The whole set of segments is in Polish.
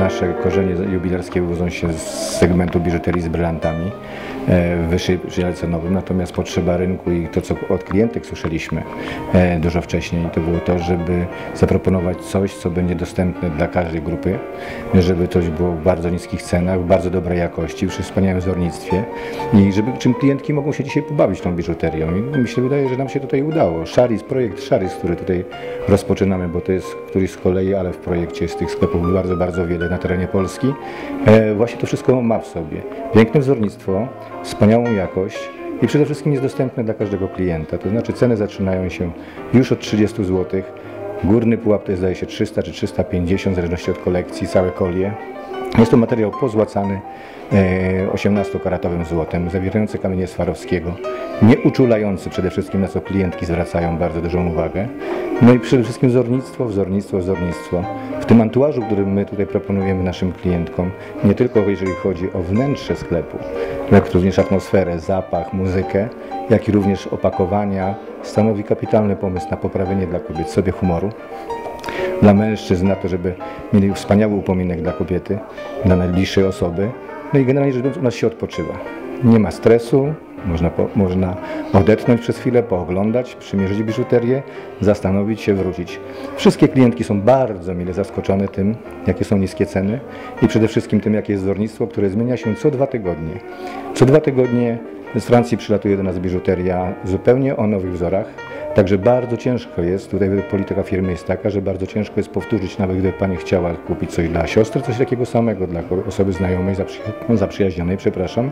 nasze korzenie jubilerskie wywodzą się z segmentu biżuterii z brylantami w wyższej cenowym, natomiast potrzeba rynku i to, co od klientek słyszeliśmy e, dużo wcześniej, to było to, żeby zaproponować coś, co będzie dostępne dla każdej grupy, żeby coś było w bardzo niskich cenach, w bardzo dobrej jakości, przy wspaniałym wzornictwie i żeby czym klientki mogą się dzisiaj pobawić tą biżuterią. I mi się wydaje, że nam się tutaj udało. Szaris, projekt Szaris, który tutaj rozpoczynamy, bo to jest któryś z kolei, ale w projekcie jest tych sklepów bardzo, bardzo wiele na terenie Polski. E, właśnie to wszystko ma w sobie. Piękne wzornictwo, wspaniałą jakość i przede wszystkim jest dostępne dla każdego klienta. To znaczy ceny zaczynają się już od 30 zł. Górny pułap to jest zdaje się 300 czy 350 w zależności od kolekcji, całe kolie. Jest to materiał pozłacany e, 18-karatowym złotem, zawierający kamienie Swarowskiego, nieuczulający przede wszystkim, na co klientki zwracają bardzo dużą uwagę. No i przede wszystkim wzornictwo, wzornictwo, wzornictwo. W tym antuażu, który my tutaj proponujemy naszym klientkom, nie tylko jeżeli chodzi o wnętrze sklepu, jak również atmosferę, zapach, muzykę, jak i również opakowania, stanowi kapitalny pomysł na poprawienie dla kobiet sobie humoru dla mężczyzn, na to, żeby mieli wspaniały upominek dla kobiety, dla najbliższej osoby. No i generalnie rzecz biorąc, u nas się odpoczywa. Nie ma stresu, można, po, można odetchnąć przez chwilę, pooglądać, przymierzyć biżuterię, zastanowić się, wrócić. Wszystkie klientki są bardzo mile zaskoczone tym, jakie są niskie ceny i przede wszystkim tym, jakie jest wzornictwo, które zmienia się co dwa tygodnie. Co dwa tygodnie z Francji przylatuje do nas biżuteria zupełnie o nowych wzorach. Także bardzo ciężko jest, tutaj polityka firmy jest taka, że bardzo ciężko jest powtórzyć, nawet gdyby Pani chciała kupić coś dla siostry, coś takiego samego dla osoby znajomej, zaprzy- zaprzyjaźnionej, przepraszam,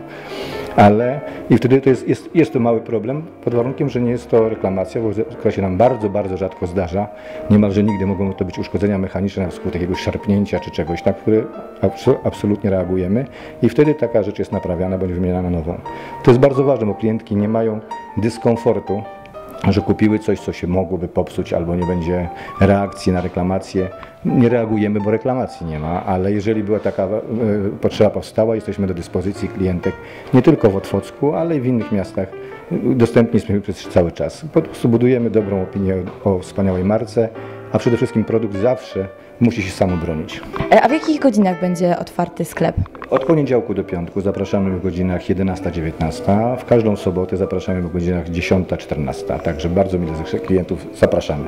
ale i wtedy to jest, jest, jest to mały problem, pod warunkiem, że nie jest to reklamacja, bo która się nam bardzo, bardzo rzadko zdarza. Niemalże nigdy mogą to być uszkodzenia mechaniczne na wskutek jakiegoś szarpnięcia czy czegoś, na które abso- absolutnie reagujemy i wtedy taka rzecz jest naprawiana bądź wymieniana na nową. To jest bardzo ważne, bo klientki nie mają dyskomfortu, że kupiły coś, co się mogłoby popsuć albo nie będzie reakcji na reklamację. Nie reagujemy, bo reklamacji nie ma, ale jeżeli była taka e, potrzeba powstała, jesteśmy do dyspozycji klientek nie tylko w Otwocku, ale i w innych miastach. Dostępni jesteśmy przez cały czas. Po prostu budujemy dobrą opinię o wspaniałej marce, a przede wszystkim produkt zawsze musi się sam obronić. E, A w jakich godzinach będzie otwarty sklep? Od poniedziałku do piątku zapraszamy w godzinach 11-19. W każdą sobotę zapraszamy w godzinach 10-14. Także bardzo mile klientów zapraszamy.